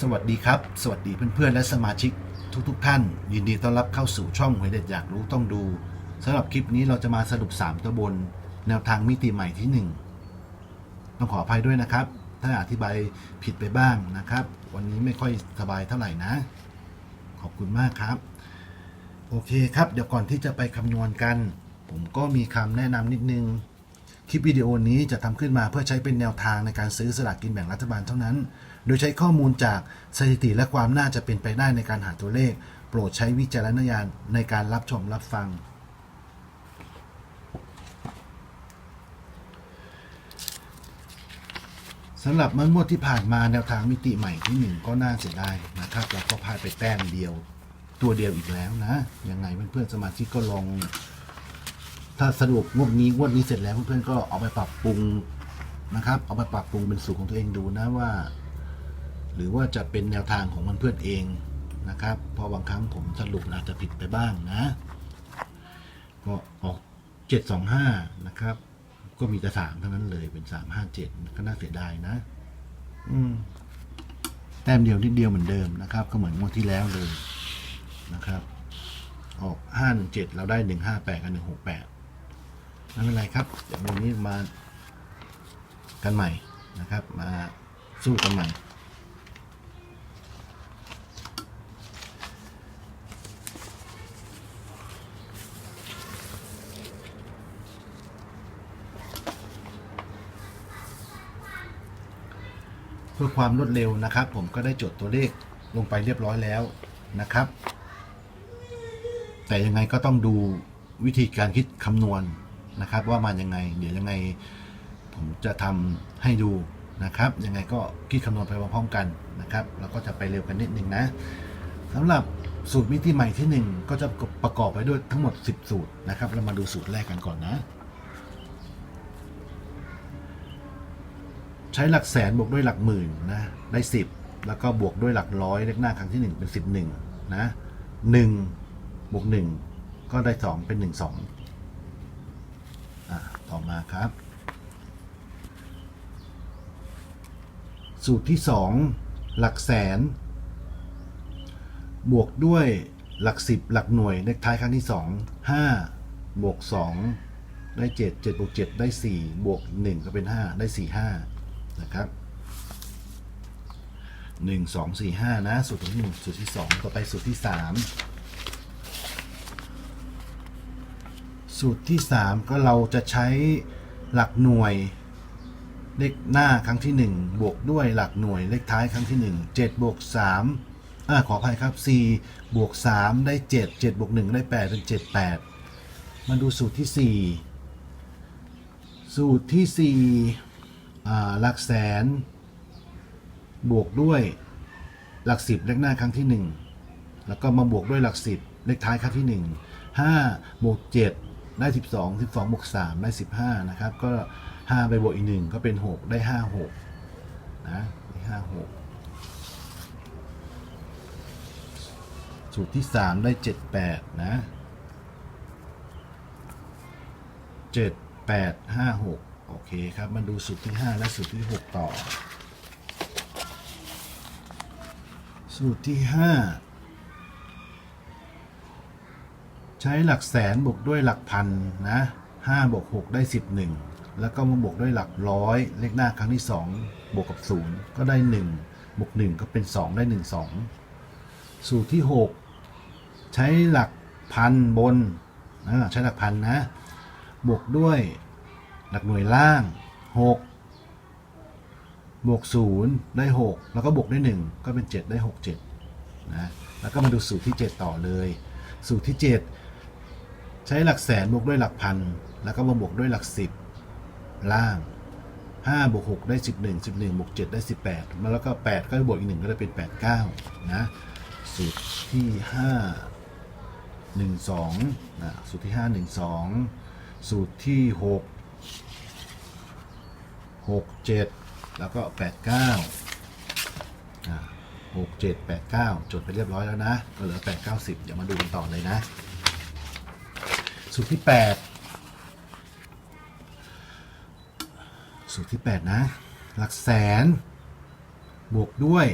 สวัสดีครับ สวัสดีเพื่อนๆ และสมาชิกทุกๆทท่าน ยินดีต้อนรับเข้าสู่ช่องหวยเด็ดอยากรู้ต้องดูสำหรับคลิปนี้เราจะมาสรุป 3 ตัวบน แนวทางมิติใหม่ที่ 1 ต้องขออภัยด้วยนะครับ ถ้าอธิบายผิดไปบ้างนะครับ วันนี้ไม่ค่อยสบายเท่าไหร่นะ ขอบคุณมากครับ โอเคครับ เดี๋ยวก่อนที่จะไปคำนวณกัน ผมก็มีคำแนะนำนิดนึงคลิปวิดีโอนี้จะทำขึ้นมาเพื่อใช้เป็นแนวทางในการซื้อสลากกินแบ่งรัฐบาลเท่านั้น โดยใช้ข้อมูลจากสถิติและความน่าจะเป็นไปได้ในการหาตัวเลข โปรดใช้วิจารณญาณในการรับชมรับฟัง สำหรับมันมวดที่ผ่านมาแนวทางมิติใหม่ที่หนึ่งก็น่าเสียดายนะครับแล้วก็พลาดไปแต้มเดียวตัวเดียวอีกแล้วนะ ยังไงเพื่อนๆสมาชิกก็ลอง ถ้าสะดวกงวดนี้งวดนี้เสร็จแล้วเพื่อนๆก็เอาไปปรับปรุงนะครับ เอาไปปรับปรุงเป็นสูตรของตัวเองดูนะว่า หรือว่าจะเป็นแนวทางของมันเพื่อนเองนะครับเพราะบางครั้งผมสรุปอาจจะผิดไปบ้างนะ ก็ออกเจ็ดสองห้านะครับ ก็มีแต่สามเท่านั้นเลยเป็นสามห้าเจ็ดก็น่าเสียดายนะ อืมแต้มเดียวนิดเดียวเหมือนเดิมนะครับ ก็เหมือนงวดที่แล้วเลยนะครับ ออกห้าหนึ่งเจ็ดเราได้หนึ่งห้าแปดกับหนึ่งหกแปดไม่เป็นไรครับเดี๋ยววันนี้มากันใหม่นะครับ มาสู้กันใหม่ เพื่อความรวดเร็วนะครับ ผมก็ได้จดตัวเลขลงไปเรียบร้อยแล้วนะครับ แต่ยังไงก็ต้องดูวิธีการคิดคำนวณนะครับ ว่ามันยังไง เดี๋ยวยังไง ผมจะทำให้ดูนะครับ ยังไงก็คิดคำนวณไปพร้อมๆกันนะครับแล้วก็จะไปเร็วกันนิดนึงนะสำหรับสูตรมิติใหม่ที่ 1 ก็จะประกอบไปด้วยทั้งหมด 10 สูตรนะครับ เรามาดูสูตรแรกกันก่อนนะ ใช้หลักแสนบวกด้วยหลักหมื่นนะได้ 10 แล้วก็บวกด้วยหลักร้อยเลขหน้าครั้งที่ 1 เป็น 11นะ1บวก1ก็ได้ 2 เป็น 1 2อะต่อมาครับ สูตรที่ 2 หลักแสน บวกด้วยหลัก 10 หลักหน่วยเลขท้ายครั้งที่ 2 5บวก2ได้ 7 7บวก7ได้ 4 บวก 1 ก็เป็น 5 ได้ 4 5 นะครับ1 2 4 5นะสูตรที่1สูตรที่2ต่อไปสูตรที่3สูตรที่3ก็เราจะใช้หลักหน่วยเลขหน้าครั้งที่1บวกด้วยหลักหน่วยเลขท้ายครั้งที่1 7บวก3อ่าขออภัยครับ4บวก3ได้7 7บวก1ได้8เป็น7 8มาดูสูตรที่4สูตรที่4อ่ หลักแสน บวกด้วยหลัก10เลขหน้าครั้งที่ 1 แล้วก็มาบวกด้วยหลัก10เลขท้ายครั้งที่ 1 5 บวก 7 ได้ 12 12 บวก 3 ได้ 15 นะครับ ก็ 5 ไปบวกอีก 1 ก็เป็น 6 ได้ 5 6 นะ5 6 สูตรที่ 3 ได้ 7 8 นะ 7 8 5 6 โอเคครับมาดูสูตรที่ 5 และสูตรที่ 6 ต่อ สูตรที่ 5 ใช้หลักแสนบวกด้วยหลักพันนะ5บวก6ได้ 11 แล้วก็มาบวกด้วยหลักร้อยเลขหน้าครั้งที่ 2 บวกกับ 0 ก็ได้ 1 บวก 1 ก็เป็น 2 ได้ 1 2 สูตรที่ 6 ใช้หลักพันบนนะใช้หลักพันนะ บวกด้วย หลักหน่วยล่าง 6 บวก 0 ได้ 6 แล้วก็บวกได้ 1 ก็เป็น 7 ได้ 6 7นะแล้วก็มาดูสูตรที่ 7 ต่อเลย สูตรที่ 7 ใช้หลักแสนบวกด้วยหลักพัน แล้วก็มาบวกด้วยหลัก 10 ล่าง 5 บวก 6 ได้ 11 11 บวก 7 ได้ 18 แล้วก็ 8 ก็บวกอีก 1 ก็ได้เป็น 8 9 นะ สูตรที่ 5 1 2นะสูตรที่ 5 1 2 สูตรที่ 6 6 7แล้วก็8 9อ่า6 7 8 9จดไปเรียบร้อยแล้วนะ ก็เหลือ8 9 10เดี๋ยวมาดูกันต่อเลยนะ สูตรที่8สูตรที่8นะ หลักแสน บวกด้วย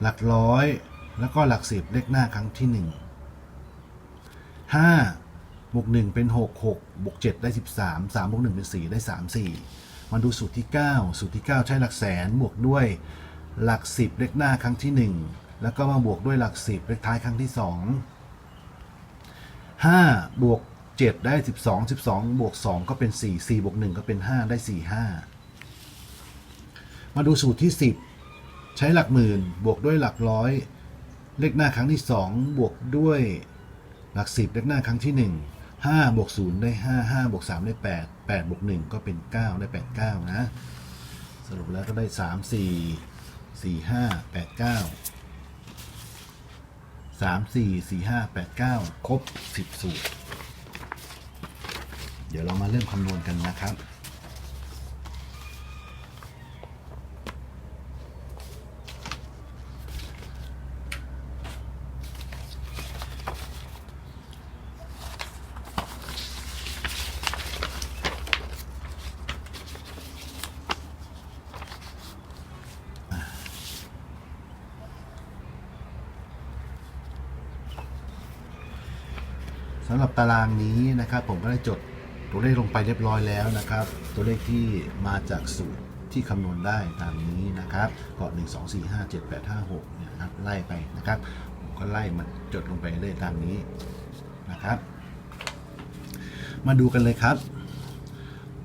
หลักร้อย แล้วก็หลักสิบเลขหน้าครั้งที่หนึ่งห้าบวกหนึ่งเป็นหกหกบวกเจ็ดได้สิบสามสามบวกหนึ่งเป็นสี่ได้สามสี่ มาดูสูตรที่เก้าสูตรที่เก้าใช้หลักแสนบวกด้วยหลักสิบเลขหน้าครั้งที่หนึ่งแล้วก็มาบวกด้วยหลักสิบเลขท้ายครั้งที่สองห้าบวกเจ็ดได้สิบสองสิบสองบวกสองก็เป็นสี่สี่บวกหนึ่งก็เป็นห้าได้สี่ห้ามาดูสูตรที่สิบใช้หลักหมื่นบวกด้วยหลักร้อย เลขหน้าครั้งที่สองบวกด้วยหลักสิบเลขหน้าครั้งที่ห นึ่งห้าบวกศูนย์ได้ห้าห้าบวกสามได้แปดแปดบวกหนึ่งก็เป็นเก้าได้แปดเก้านะ สรุปแล้วก็ได้สามสี่สี่ห้าแปดเก้าสามสี่สี่ห้าแปดเก้าครบสิบสูตร เดี๋ยวเรามาเริ่มคำนวณกันนะครับำหรับตารางนี้นะครับผมก็ได้จดตัวเลขลงไปเรียบร้อยแล้วนะครับ ตัวเลขที่มาจากสูตรที่คำนวณได้ตามนี้นะครับก็หนึ่งสองสี่ห้าเจ็ดแปดห้าหกเนี่ยนะครับไล่ไปนะครับผมก็ไล่มาจดลงไปเลยตามนี้นะครับ มาดูกันเลยครับ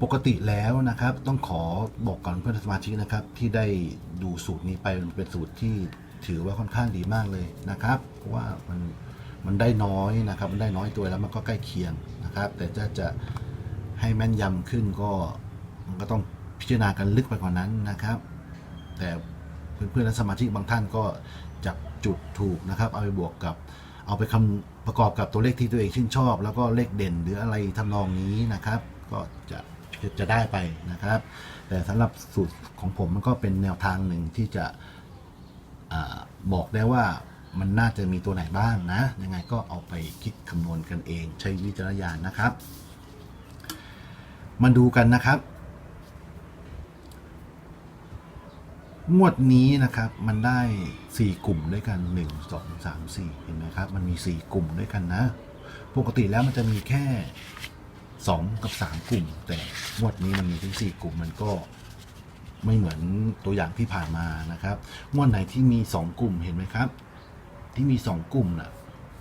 ปกติแล้วนะครับ ต้องขอบอกก่อนเพื่อนสมาชิกนะครับ ที่ได้ดูสูตรนี้ไปมันเป็นสูตรที่ถือว่าค่อนข้างดีมากเลยนะครับ เพราะว่ามัน มันได้น้อยนะครับมันได้น้อยตัวแล้วมันก็ใกล้เคียงนะครับ แต่จะจะให้แม่นยำขึ้นก็มันก็ต้องพิจารณากันลึกไปกว่านั้นนะครับ แต่เพื่อนๆและสมาชิกบางท่านก็จับจุดถูกนะครับ เอาไปบวกกับเอาไปคำประกอบกับตัวเลขที่ตัวเองชื่นชอบ แล้วก็เลขเด่นหรืออะไรทำนองนี้นะครับ ก็จะจะได้ไปนะครับ แต่สำหรับสูตรของผมมันก็เป็นแนวทางหนึ่งที่จะอบอกได้ว่า มันน่าจะมีตัวไหนบ้างนะ ยังไงก็เอาไปคิดคำนวณกันเองใช้วิจารณญาณนะครับ มาดูกันนะครับ งวดนี้นะครับมันได้ 4 กลุ่มด้วยกัน 1 2 3 4 เห็นไหมครับ มันมี 4 กลุ่มด้วยกันนะ ปกติแล้วมันจะมีแค่ 2 กับ 3 กลุ่ม แต่งวดนี้มันมีถึง 4 กลุ่มมันก็ไม่เหมือนตัวอย่างที่ผ่านมานะครับงวดไหนที่มี 2 กลุ่มเห็นไหมครับ ที่มี2กลุ่มน่ะ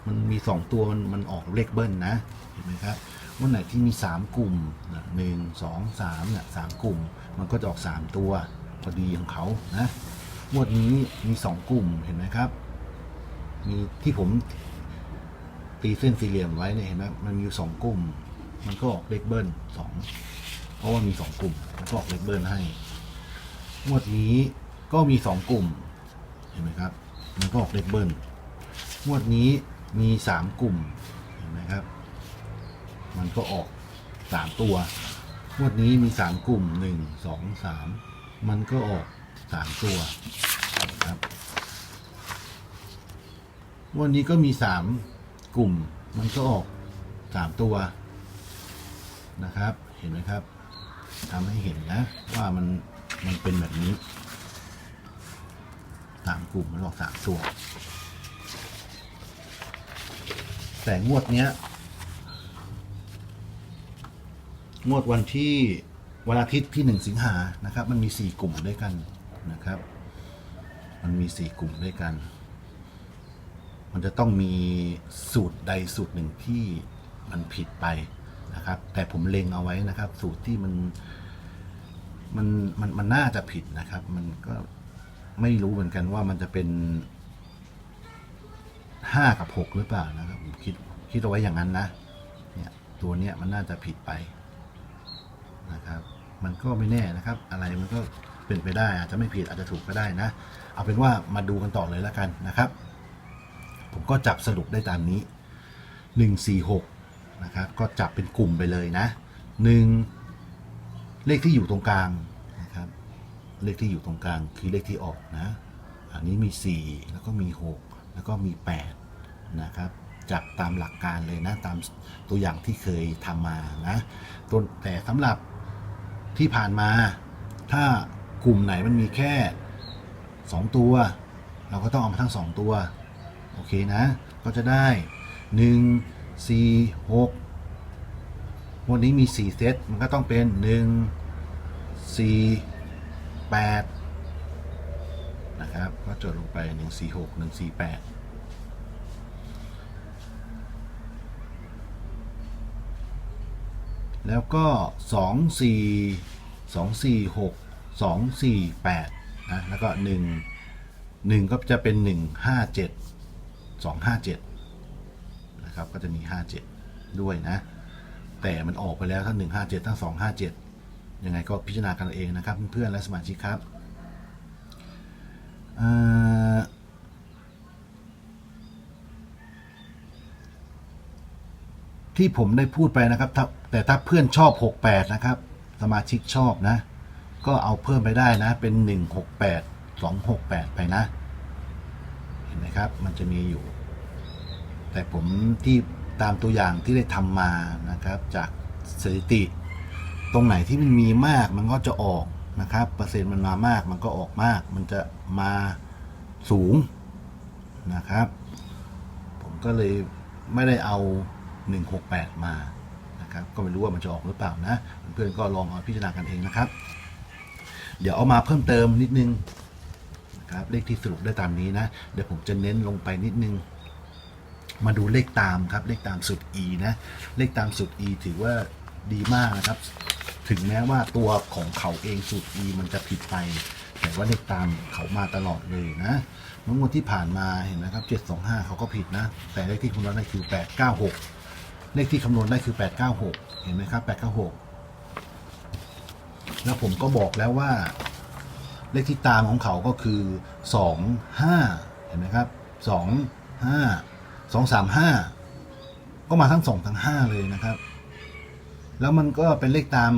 มันมี2ตัวมันมันออกเลขเบิ้ลนะเห็นไหมครับงวดไหนที่มี3กลุ่มนะหนึ่งสองสามเนี่ยสามกลุ่ม มันก็จะออก3ตัวพอดีของเขานะงวดนี้มี2กลุ่มเห็นไหมครับ มีที่ผมตีเส้นสี่เหลี่ยมไว้เนี่ยเห็นไหมมันมีอยู่สองกลุ่ม มันก็ออกเลขเบิ้ลสองเพราะว่ามีสองกลุ่มมันก็ออกเลขเบิ้ลให้งวดนี้ก็มีสองกลุ่มเห็นไหมครับ มันก็ออกเลขเบิ้ล งวดนี้มีสามกลุ่มเห็นไหมครับ มันก็ออกสามตัวงวดนี้มีสามกลุ่มหนึ่งสองสามมันก็ออกสามตัวนะครับงวดนี้ก็มีสามกลุ่ม มันก็ออกสามตัวนะครับ เห็นไหมครับทำให้เห็นนะว่ามันมันเป็นแบบนี้สามกลุ่มมันออกสามตัว แต่งวดเนี้ย งวดวันที่วันอาทิตย์ที่หนึ่งสิงหานะครับ มันมีสี่กลุ่มด้วยกันนะครับ มันมีสี่กลุ่มด้วยกัน มันจะต้องมีสูตรใดสูตรหนึ่งที่มันผิดไปนะครับ แต่ผมเล็งเอาไว้นะครับ สูตรที่มันมันมันมันน่าจะผิดนะครับ มันก็ไม่รู้เหมือนกันว่ามันจะเป็น ห้ากับหกหรือเปล่านะครับผมคิดคิดเอาไว้อย่างนั้นนะเนี่ยตัวเนี้ยมันน่าจะผิดไปนะครับ มันก็ไม่แน่นะครับ อะไรมันก็เป็นไปได้อาจจะไม่ผิดอาจจะถูกก็ได้นะ เอาเป็นว่ามาดูกันต่อเลยแล้วกันนะครับ ผมก็จับสรุปได้ตามนี้หนึ่งสี่หกนะครับก็จับเป็นกลุ่มไปเลยนะหนึ่งเลขที่อยู่ตรงกลางนะครับเลขที่อยู่ตรงกลางคือเลขที่ออกนะ อันนี้มีสี่แล้วก็มีหก แล้วก็มีแปดนะครับจับตามหลักการเลยนะ ตามตัวอย่างที่เคยทำมานะต้นแต่สำหรับที่ผ่านมา ถ้ากลุ่มไหนมันมีแค่ 2 ตัว เราก็ต้องเอามาทั้ง 2 ตัว โอเคนะ ก็จะได้ 1 4 6วันนี้มี 4 เซต มันก็ต้องเป็น 1 4 8 นะครับ ก็จดลงไป 1 4 6 1 4 8 แล้วก็ 2 4 2 4 6 2 4 8นะแล้วก็ 1 1 ก็จะเป็น 1 5 7 2 5 7นะครับก็จะมี 57 ด้วยนะ แต่มันออกไปแล้วทั้ง1 5 7 ทั้ง 2 5 7 ยังไงก็พิจารณากันเองนะครับ เพื่อนๆและสมาชิกครับ ที่ผมได้พูดไปนะครับ แต่ถ้าเพื่อนชอบ 68 นะครับ สมาชิกชอบนะ ก็เอาเพิ่มไปได้นะ เป็น 168 268 ไปนะ เห็นไหมครับ มันจะมีอยู่ แต่ผมที่ตามตัวอย่างที่ได้ทำมานะครับ จากสถิติ ตรงไหนที่มันมีมากมันก็จะออก นะครับ เปอร์เซ็นต์มันมามาก มันก็ออกมาก มันจะมาสูงนะครับ ผมก็เลยไม่ได้เอา 168 มานะครับ ก็ไม่รู้ว่ามันจะออกหรือเปล่านะ เพื่อนๆก็ลองเอาพิจารณากันเองนะครับ เดี๋ยวเอามาเพิ่มเติมนิดนึงนะครับ เลขที่สรุปได้ตามนี้นะ เดี๋ยวผมจะเน้นลงไปนิดนึง มาดูเลขตามครับ เลขตามสุด e นะ เลขตามสุด e ถือว่าดีมากนะครับ ถึงแม้ว่าตัวของเขาเองสูตร e มันจะผิดไป แต่ว่าเลขตามเขามาตลอดเลยนะเมื่องวดที่ผ่านมาเห็นไหมครับ 725 เขาก็ผิดนะ แต่เลขที่คำนวณได้คือ 896 เลขที่คำนวณได้คือ 896 เห็นไหมครับ 896 แล้วผมก็บอกแล้วว่า เลขที่ตามของเขาก็คือ 25 เห็นไหมครับ 25 235 ก็มาทั้ง 2 ทั้ง 5 เลยนะครับ แล้วมันก็เป็นเลขตาม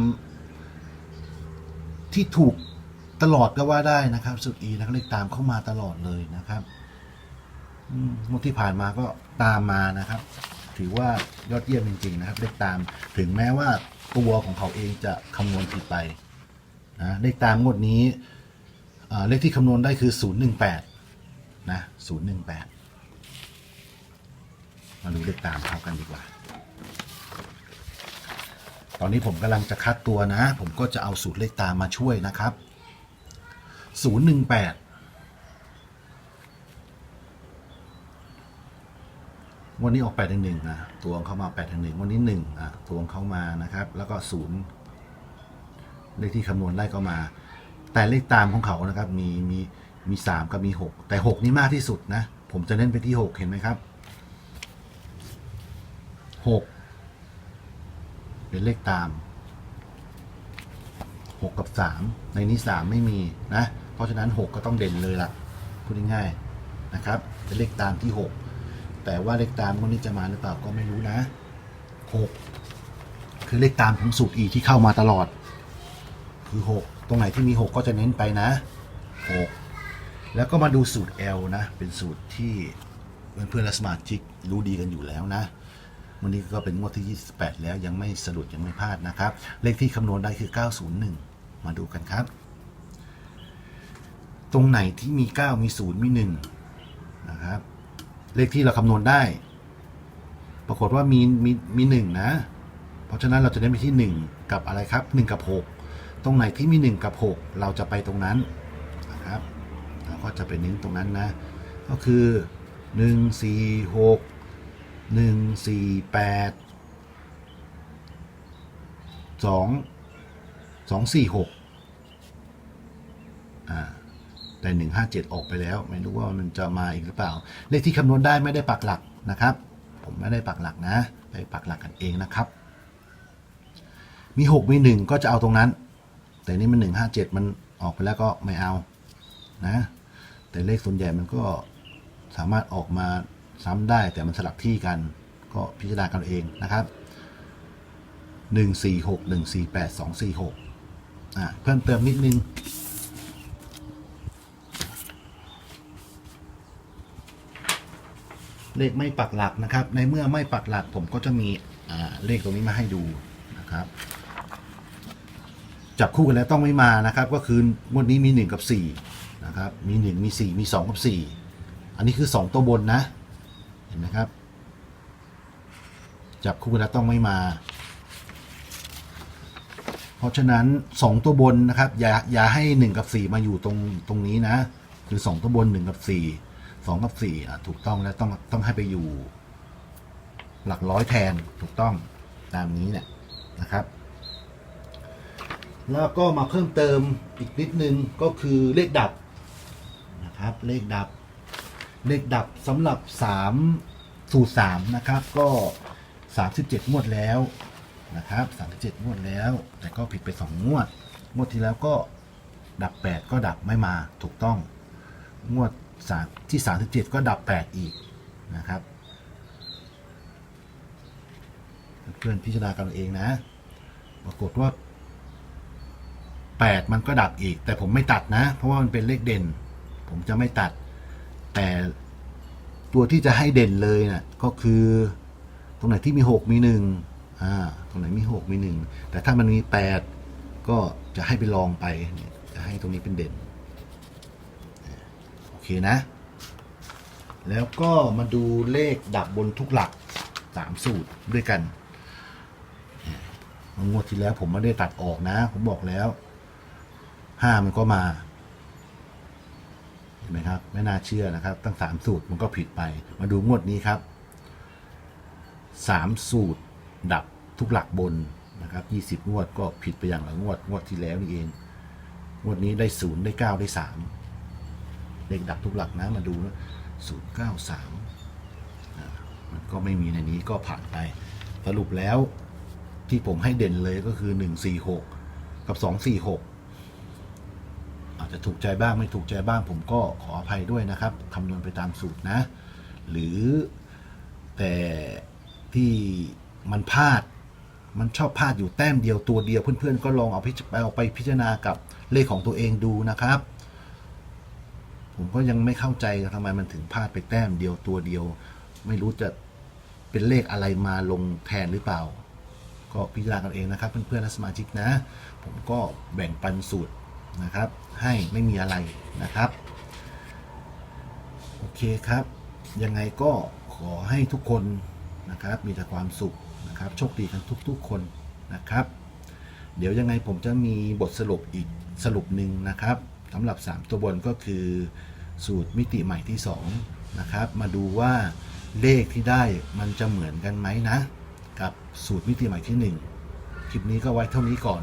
ที่ถูกตลอดก็ว่าได้นะครับ สุดอีนะเลขตามเข้ามาตลอดเลยนะครับงวดที่ผ่านมาก็ตามมานะครับ ถือว่ายอดเยี่ยมจริงๆนะครับ เลขตามถึงแม้ว่าตัวของเขาเองจะคำนวณผิดไปนะเลขตามงวดนี้เลขที่คำนวณได้คือ 018 นะ 018 มาดูเลขตามเขากันดีกว่า ตอนนี้ผมกำลังจะคัดตัวนะ ผมก็จะเอาสูตรเลขตามมาช่วยนะครับ 018 วันนี้ออก8 1 1นะตัวงเข้ามา8 1วันนี้1อะตัวงเข้ามานะครับ แล้วก็ 0 เลขที่คำนวณได้ก็มา แต่เลขตามของเขานะครับมีมีมี 3 กับมี 6 แต่ 6 นี่มากที่สุดนะ ผมจะเน้นไปที่ 6 เห็นไหมครับ 6 เป็นเลขตาม 6 กับ 3 ในนี้ 3 ไม่มีนะ เพราะฉะนั้น 6 ก็ต้องเด่นเลยล่ะพูดง่ายๆนะครับ เป็นเลขตามที่ 6 แต่ว่าเลขตามคนนี้จะมาหรือเปล่าก็ไม่รู้นะ 6 คือเลขตามของสูตร E ที่เข้ามาตลอด คือ 6 ตรงไหนที่มี 6 ก็จะเน้นไปนะ 6 แล้วก็มาดูสูตร L นะ เป็นสูตรที่เพื่อนๆและสมาชิกรู้ดีกันอยู่แล้วนะ วันนี้ก็เป็นงวดที่ 28 แล้วยังไม่สะดุดยังไม่พลาดนะครับ เลขที่คำนวณได้คือ 901 มาดูกันครับ ตรงไหนที่มี 9 มี 0 มี 1 นะครับ เลขที่เราคำนวณได้ ปรากฏว่ามีมีมี1นะ เพราะฉะนั้นเราจะได้ไปที่ 1 กับอะไรครับ 1 กับ 6 ตรงไหนที่มี 1 กับ 6 เราจะไปตรงนั้นนะครับเราก็จะไปเน้นตรงนั้นนะ ก็คือ 1 4 6 หนึ่งสี่แปดสองสองสี่หกอ่าแต่หนึ่งห้าเจ็ดออกไปแล้ว ไม่รู้ว่ามันจะมาอีกหรือเปล่า เลขที่คำนวณได้ไม่ได้ปักหลักนะครับ ผมไม่ได้ปักหลักนะ ไปปักหลักกันเองนะครับ มีหกมีหนึ่งก็จะเอาตรงนั้น แต่นี่มันหนึ่งห้าเจ็ดมันออกไปแล้วก็ไม่เอานะ แต่เลขส่วนใหญ่มันก็สามารถออกมา ซ้ำได้แต่มันสลับที่กันก็พิจารณากันเองนะครับ 1 4 6 1 4 8 2 4 6อ่าเพิ่มเติมนิดนึงเลขไม่ปักหลักนะครับ ในเมื่อไม่ปักหลักผมก็จะมีเลขตรงนี้มาให้ดูนะครับ จับคู่กันแล้วต้องไม่มานะครับ ก็คืองวดนี้มี 1 กับ4นะครับนะครับมีหนึ่งมีสี่มีสองกับสี่อันนี้คือสองตัวบนนะ เห็นไหมครับ จับคู่แล้วต้องไม่มา เพราะฉะนั้นสองตัวบนนะครับ อย่าอย่าให้หนึ่งกับสี่มาอยู่ตรงตรงนี้นะ คือสองตัวบนหนึ่งกับสี่สองกับสี่อะถูกต้องแล้วต้องต้องให้ไปอยู่ หลักร้อยแทนถูกต้องตามนี้เนี่ยนะครับแล้วก็มาเพิ่มเติมอีกนิดนึงก็คือเลขดับนะครับเลขดับ เลขดับสำหรับ 3 สูตร3นะครับ ก็ 37 งวดแล้วนะครับ37 งวดแล้ว แต่ก็ผิดไป 2 งวด งวดที่แล้วก็ดับ 8 ก็ดับไม่มาถูกต้อง งวดที่ 37 ก็ดับ 8 อีกนะครับ เพื่อนพิจารณากันเอาเองนะ ปรากฏว่า 8 มันก็ดับอีก แต่ผมไม่ตัดนะ เพราะว่ามันเป็นเลขเด่น ผมจะไม่ตัด แต่ตัวที่จะให้เด่นเลยนะ่ะก็คือตรงไหนที่มี 6 มี1อ่าตรงไหนมี 6 มี 1 แต่ถ้ามันมี 8 ก็จะให้ไปลองไป จะให้ตรงนี้เป็นเด่น โอเคนะ แล้วก็มาดูเลขดับบนทุกหลัก 3 สูตรด้วยกัน งวดที่แล้วผมไม่ได้ตัดออกนะ ผมบอกแล้วห้ามันก็มา ห็นไหมครับไม่น่าเชื่อนะครับ ตั้งสามสูตรมันก็ผิดไป มาดูงวดนี้ครับสามสูตรดับทุกหลักบนนะครับยี่สิบงวดก็ผิดไปอย่างละงวดงวดที่แล้วนี่เอง งวดนี้ได้ศูนย์ได้เก้าได้สามเลขดับทุกหลักนะมาดูนะศูนย์เก้าสามมันก็ไม่มีในนี้ก็ผ่านไป สรุปแล้วที่ผมให้เด่นเลยก็คือ146กับ246อา จจะถูกใจบ้างไม่ถูกใจบ้าง ผมก็ขออภัยด้วยนะครับคำนวณไปตามสูตรนะ หรือแต่ที่มันพลาดมันชอบพลาดอยู่แต้มเดียวตัวเดียว เพื่อนๆ ก็ลองเอาพิจเอาไปพิจารณากับเลขของตัวเองดูนะครับ ผมก็ยังไม่เข้าใจทำไมมันถึงพลาดไปแต้มเดียวตัวเดียว ไม่รู้จะเป็นเลขอะไรมาลงแทนหรือเปล่า ก็พิจารณากันเองนะครับ เพื่อนๆและสมาชิกนะ ผมก็แบ่งปันสูตร นะครับ ให้ไม่มีอะไรนะครับ โอเคครับ ยังไงก็ขอให้ทุกคนนะครับ มีแต่ความสุขนะครับ โชคดีกันทุกๆคนนะครับ เดี๋ยวยังไงผมจะมีบทสรุปอีกสรุปหนึ่งนะครับสำหรับ 3 ตัวบนก็คือสูตรมิติใหม่ที่ 2 นะครับ มาดูว่าเลขที่ได้มันจะเหมือนกันไหมนะ กับสูตรมิติใหม่ที่ 1 คลิปนี้ก็ไว้เท่านี้ก่อน